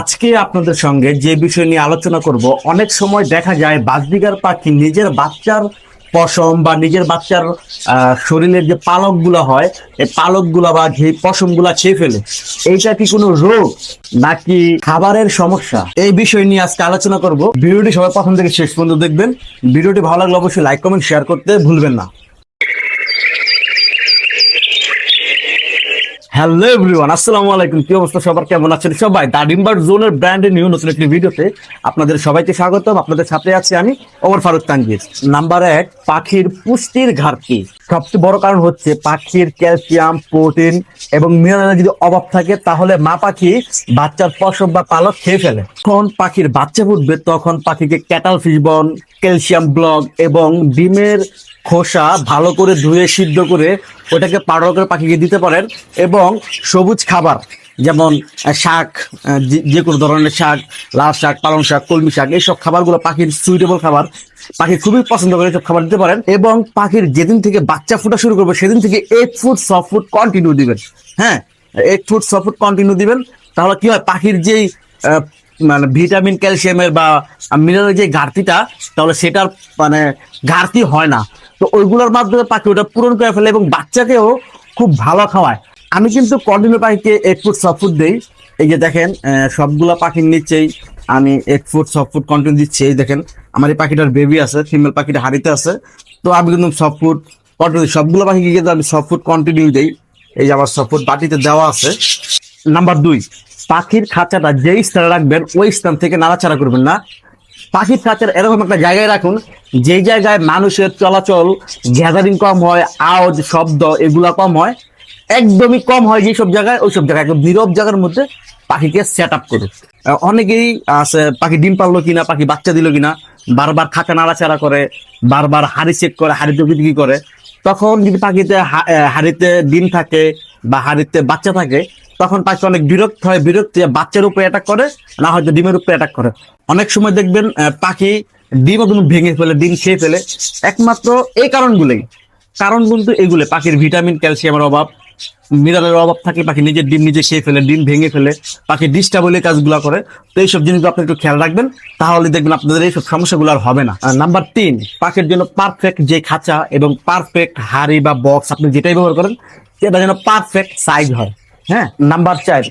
আজকে আপনাদের সঙ্গে যে বিষয় নিয়ে আলোচনা করব, অনেক সময় দেখা যায় বাজবিগার পাখি নিজের বাচ্চার পশম বা নিজের বাচ্চার শরীরের যে পালকগুলো হয়, এই পালকগুলো বা যে পশমগুলা খেয়ে ফেলে, এইটা কি কোনো রোগ নাকি খাবারের সমস্যা? এই বিষয় নিয়ে আজকে আলোচনা করব। ভিডিওটি সবাই প্রথম থেকে শেষ পর্যন্ত দেখবেন। ভিডিওটি ভালো লাগলে অবশ্যই লাইক কমেন্ট শেয়ার করতে ভুলবেন না। হ্যালো এভরিওয়ান আসসালামু আলাইকুম। কি অবস্থা? সবার কেমন আছেন সবাই? দাডিম্বার জোনের ব্র্যান্ডের নিউ নতুন একটি ভিডিওতে আপনাদের সবাইকে স্বাগতম। আপনাদের সাথে আছি আমি ওমর ফারুক তানভীর। নাম্বার এক, পাখির পুষ্টির ঘাটতি। সবচেয়ে বড় কারণ হচ্ছে পাখির ক্যালসিয়াম, প্রোটিন এবং মিনারেলের যদি অভাব থাকে, তাহলে মা পাখি বাচ্চার পশম বা পালক খেয়ে ফেলে। যখন পাখির বাচ্চা ফুটবে, তখন পাখিকে ক্যাটাল ফিশ বন ক্যালসিয়াম ব্লক এবং ডিমের খোসা ভালো করে ধুয়ে, সিদ্ধ করে ওটাকে পাউডার করে পাখিকে দিতে পারেন এবং সবুজ খাবার, যেমন শাক যে- কোনো ধরনের শাক লাল শাক, পালং শাক, কলমি শাক, এইসব খাবারগুলো পাখির সুইটেবল খাবার। পাখি খুবই পছন্দ করে এইসব খাবার দিতে পারেন এবং পাখির যেদিন থেকে বাচ্চা ফুটা শুরু করবে, সেদিন থেকে egg food soft food continue দিবেন। হ্যাঁ egg food soft food continue দিবেন। তাহলে কি হয়, পাখির যেই মানে ভিটামিন, ক্যালসিয়ামের বা মিনারেলের যে ঘাটতিটা, তাহলে সেটার মানে ঘাটতি হয় না। তো ওইগুলোর মাধ্যমে পাখি ওটা পূরণ করে ফেলে এবং বাচ্চাকেও খুব ভালো খাওয়ায়। আমি কিন্তু কন্টিনিউ পাখিকে এক ফুট সফট ফুড দিই। এই যে দেখেন সবগুলা পাখির নিচেই আমি এক ফুট সফট ফুড কন্টিনিউ দিচ্ছি। এই দেখেন, আমার এই পাখিটার বেবি আছে ফিমেল পাখিটা হাড়িতে আছে। তো আমি কিন্তু সফট ফুড কন্টিনিউ সবগুলো পাখিকে কিন্তু আমি সফট ফুড কন্টিনিউ দিই। এই যে আমার সফট ফুড বাটিতে দেওয়া আছে। নাম্বার দুই, পাখির খাঁচাটা যেই স্থানে রাখবেন, ওই স্থান থেকে নাড়াচাড়া করবেন না। পাখির খাঁচার এরকম একটা জায়গায় রাখুন, যেই জায়গায় মানুষের চলাচল গ্যাদারিং কম হয়, আওয়াজ, শব্দ এগুলা কম হয়, একদমই কম হয় যেসব জায়গায় ওই সব জায়গায়, একদম নীরব জায়গার মধ্যে পাখিকে সেট আপ করুন অনেকেই আছে, পাখি ডিম পারল কিনা, পাখি বাচ্চা দিল কিনা, বারবার খাঁচা নাড়াচাড়া করে, বারবার হাড়ি চেক করে হাড়ি কি করে, তখন যদি পাখিতে হাড়িতে ডিম থাকে বা হাড়িতে বাচ্চা থাকে তখন পাখি অনেক বিরক্ত হয়, বিরক্ত বাচ্চার উপরে অ্যাটাক করে, না হয়তো ডিমের উপরে অ্যাটাক করে। অনেক সময় দেখবেন পাখি ডিমও কিন্তু ভেঙে ফেলে, ডিম খেয়ে ফেলে। একমাত্র এই কারণগুলোই। কারণ কিন্তু এগুলো, পাখির ভিটামিন, ক্যালসিয়ামের অভাব মিনারেলের অভাব থাকে, পাখি নিজের ডিম নিজে খেয়ে ফেলে, ডিম ভেঙে ফেলে, পাখি ডিস্টার্ব হলে কাজগুলো করে। তো এইসব জিনিসগুলো আপনি একটু খেয়াল রাখবেন, তাহলে দেখবেন আপনাদের এইসব সমস্যাগুলো আর হবে না। নাম্বার তিন, পাখির জন্য পারফেক্ট যে খাঁচা এবং পারফেক্ট হাড়ি বা বক্স আপনি যেটাই ব্যবহার করেন, সেটা যেন পারফেক্ট সাইজ হয়। হ্যাঁ নাম্বার চার।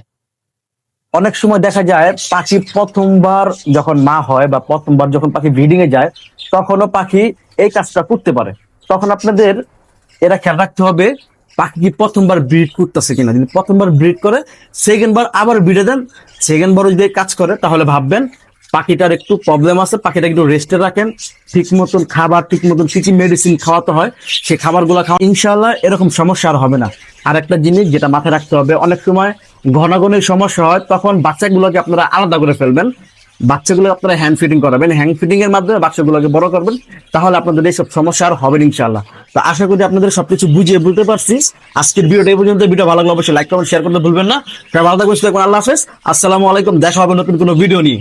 অনেক সময় দেখা যায় পাখি প্রথমবার যখন মা হয় বা প্রথমবার যখন পাখি ব্রিডিং এ যায়, তখনও পাখি এই কাজটা করতে পারে। তখন আপনাদের এরা খেয়াল রাখতে হবে, পাখি কি প্রথমবার ব্রিড করতেছে কিনা। যদি প্রথমবার ব্রিড করে সেকেন্ড বার আবার ব্রিডে দেন সেকেন্ড বারও যদি কাজ করে, তাহলে ভাববেন পাখিটার একটু প্রবলেম আছে পাখিটা একটু রেস্টে রাখেন, ঠিক মতন খাবার, ঠিক মতন কি মেডিসিন খাওয়াতে হয় সেই খাবারগুলো খাওয়া ইনশাল্লাহ এরকম সমস্যা আর হবে না। আর একটা জিনিস যেটা মাথায় রাখতে হবে, অনেক সময় ঘন ঘনের সমস্যা হয়, তখন বাচ্চাগুলোকে আপনারা আলাদা করে ফেলবেন। বাচ্চাগুলো আপনারা হ্যান্ড ফিটিং করাবেন। হ্যান্ড ফিটিং এর মাধ্যমে বাচ্চাগুলোকে বড় করবেন, তাহলে আপনাদের এইসব সমস্যা আর হবে না ইনশাল্লাহ তো আশা করি আপনাদের সবকিছু বুঝিয়ে বলতে পারছি। আজকের ভিডিওটা এই পর্যন্ত ভিডিও ভালো লাগলে অবশ্যই লাইক কমেন্ট শেয়ার করতে ভুলবেন না। ভালো থাকবেন। আল্লাহ হাফেজ। আসসালামু আলাইকুম। দেখা হবে নতুন কোনো ভিডিও নিয়ে।